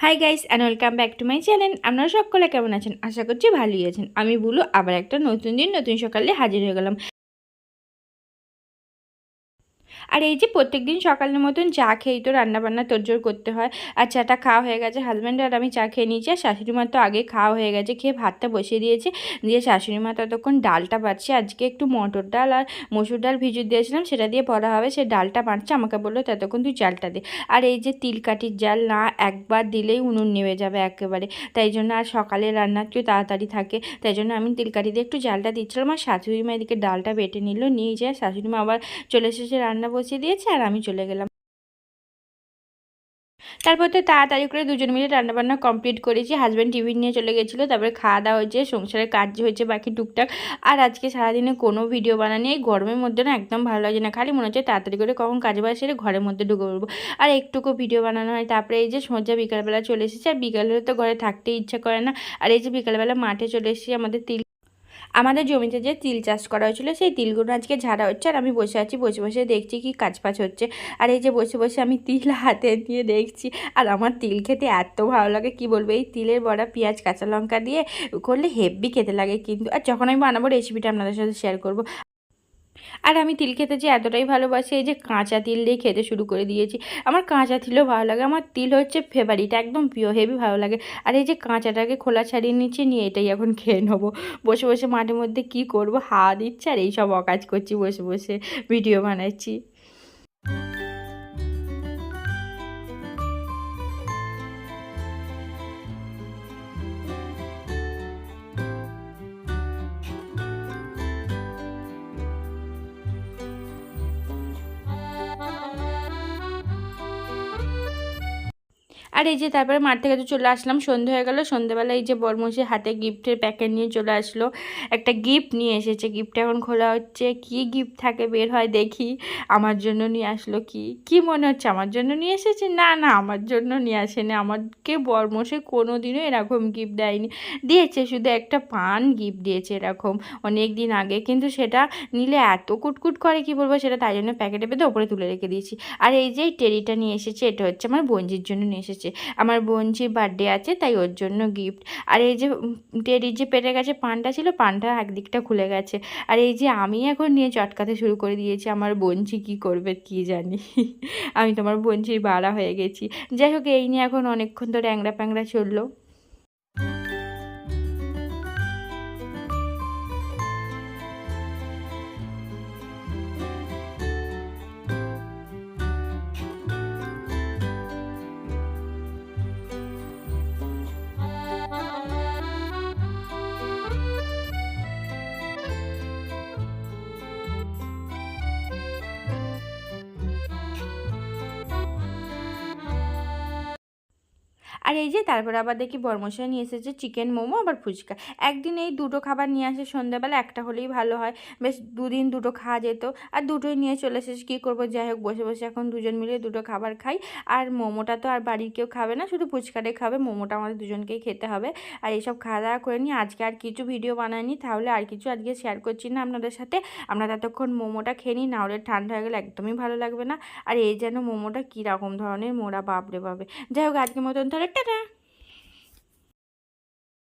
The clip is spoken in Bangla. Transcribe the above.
Hi guys and welcome back to my channel আপনারা সকলে কেমন আছেন? আশা করছি ভালোই আছেন। আমি বলু, আবার একটা নতুন দিন, নতুন সকালে হাজির হয়ে গেলাম। আর এই যে প্রত্যেক দিন সকালের মতন চা খেয়েই তো রান্নাবান্না তোড়জোড় করতে হয়। আর চাটা খাওয়া হয়ে গেছে হাজব্যান্ড আর আমি চা খেয়ে নিয়েছি। আর শাশুড়ি মা তো আগে খাওয়া হয়ে গেছে, খেয়ে ভাতটা বসিয়ে দিয়েছে। দিয়ে শাশুড়ি মা ততক্ষণ ডালটা বাড়ছে আজকে একটু মটর ডাল আর মসুর ডাল ভিজু দিয়েছিলাম, সেটা দিয়ে পড়া হবে। সে ডালটা বাড়ছে আমাকে বলল ততক্ষণ তুই চালটা দে। আর এই যে তিলকাঠির জাল না একবার দিলেই উনুন নেমে যাবে একেবারে। তাই জন্য আর সকালে রান্না একটু তাড়াতাড়ি থাকে। তাই জন্য আমি তিলকাঠি দিয়ে একটু জালটা দিচ্ছিলাম। আর শাশুড়ি মা এদিকে ডালটা বেটে নিল, নিয়ে যায়। শাশুড়ি মা আবার চলে এসেছে রান্না বসিয়ে দিয়েছে আর আমি চলে গেলাম। তারপর তো তাড়াতাড়ি করে দুজন মিলে রান্নাবান্না কমপ্লিট করেছি। হাজব্যান্ড টিফিন নিয়ে চলে গেছিল, তারপরে খাওয়া দাওয়া হয়েছে, সংসারের কাজ হয়েছে, বাকি টুকটাক। আর আজকে সারাদিনে কোনো ভিডিও বানানি এই গরমের মধ্যে না একদম ভালো লাগে না। খালি মনে হচ্ছে তাড়াতাড়ি করে কখন কাজ বাজ সেরে ঘরের মধ্যে ঢুকে পড়ব। আর একটুকু ভিডিও বানানো হয়, তারপরে এই যে সোজা বিকালবেলা চলে এসেছে। আর বিকাল হলে তো ঘরে থাকতে ইচ্ছা করে না। আর এই যে বিকালবেলা মাঠে চলে এসেছি, আমাদের তিল আমাদের জমিতে যে তিল চাষ করা হয়েছিল, সেই তিলগুলো আজকে ঝাড়া হচ্ছে আর আমি বসে আছি, বসে বসে দেখছি কি কাজ পাচ হচ্ছে। আর এই যে বসে বসে আমি তিল হাতে নিয়ে দেখছি, আর আমার তিল খেতে এত ভালো লাগে, কি বলব, এই তিলের বড়া পেঁয়াজ, কাঁচা লঙ্কা দিয়ে করলে হেভি খেতে লাগে কিন্তু। আর যখন আমি বানাবো রেসিপিটা আপনাদের সাথে শেয়ার করব। আর আমি তিল খেতে যে এতটাই ভালোবাসি, এই যে কাঁচা তিল দিয়ে খেতে শুরু করে দিয়েছি। আমার কাঁচা তিলও ভালো লাগে, আমার তিল হচ্ছে ফেভারিট একদম প্রিয় হেভি ভালো লাগে। আর এই যে কাঁচাটাকে খোলা ছাড়িয়ে নিচ্ছে, নিয়ে এটাই এখন খেয়ে নেব। বসে বসে মাঠের মধ্যে কি করব, হাওয়া দিচ্ছে আর এইসব অকাজ করছি, বসে বসে ভিডিও বানাচ্ছি। আর এই যে তারপরে মাঠ থেকে তো চলে আসলাম, সন্ধে হয়ে গেল, সন্ধেবেলা এই যে বরমসি হাতে গিফটের প্যাকেট নিয়ে চলে আসলো। একটা গিফট নিয়ে এসেছে গিফটটা এখন খোলা হচ্ছে। কি গিফট থাকে বের হয় দেখি, আমার জন্য নিয়ে আসলো কি? কি মনে হচ্ছে, আমার জন্য নিয়ে এসেছে? না না, আমার জন্য নিয়ে আসেনি। আমাকে বরমসে কোনো দিনও এরকম গিফট দেয়নি। দিয়েছে, শুধু একটা পান গিফট দিয়েছে এরকম। অনেক দিন আগে কিন্তু সেটা নিলে এত কুটকুট করে, কি বলব, সেটা তাই জন্য প্যাকেটে বেঁধে ওপরে তুলে রেখে দিয়েছি। আর এই যে টেরিটা নিয়ে এসেছে, এটা হচ্ছে আমার বঞ্জির জন্য নিয়ে এসেছে। আমার বোনজির বার্থডে আছে তাই ওর জন্য গিফট আর এই যে টেরির যে পেটের গেছে পানটা ছিল, পানটা একদিকটা খুলে গেছে। আর এই যে আমি এখন নিয়ে চটকাতে শুরু করে দিয়েছি, আমার বোনজি কি করবে কি জানি। আমি তোমার বোনজির বাড়া হয়ে গেছি। যাই হোক, এই নিয়ে এখন অনেকক্ষণ ধরে অ্যাংরা প্যাংরা চলল। আর এই যে তারপর আবার দেখি বর্মশাই নিয়ে এসেছে চিকেন মোমো আবার ফুচকা। একদিন এই দুটো খাবার নিয়ে আসে সন্ধ্যাবেলা, একটা হলেই ভালো হয়। বেশ দুদিন দুটো খাওয়া যেত। আর দুটোই নিয়ে চলে এসেছে, কী করব? যাই হোক, বসে বসে এখন দুজন মিলে দুটো খাবার খাই। আর মোমোটা তো আর বাড়ির কেউ খাবে না, শুধু ফুচকাটাই খাবে। মোমোটা আমাদের দুজনকেই খেতে হবে। আর এইসব খাওয়া দাওয়া করে নিই আজকে আর কিছু ভিডিও বানাইনি, তাহলে আর কিছু আজকে শেয়ার করছি না আপনাদের সাথে। আমরা ততক্ষণ মোমোটা খেয়ে নিই নাহলে ঠান্ডা হয়ে গেলে একদমই ভালো লাগবে না। আর এই যেন মোমোটা কীরকম ধরনের মোড়া বাপরে বাপরে যাই হোক, আজকের মতন তাহলে টাটা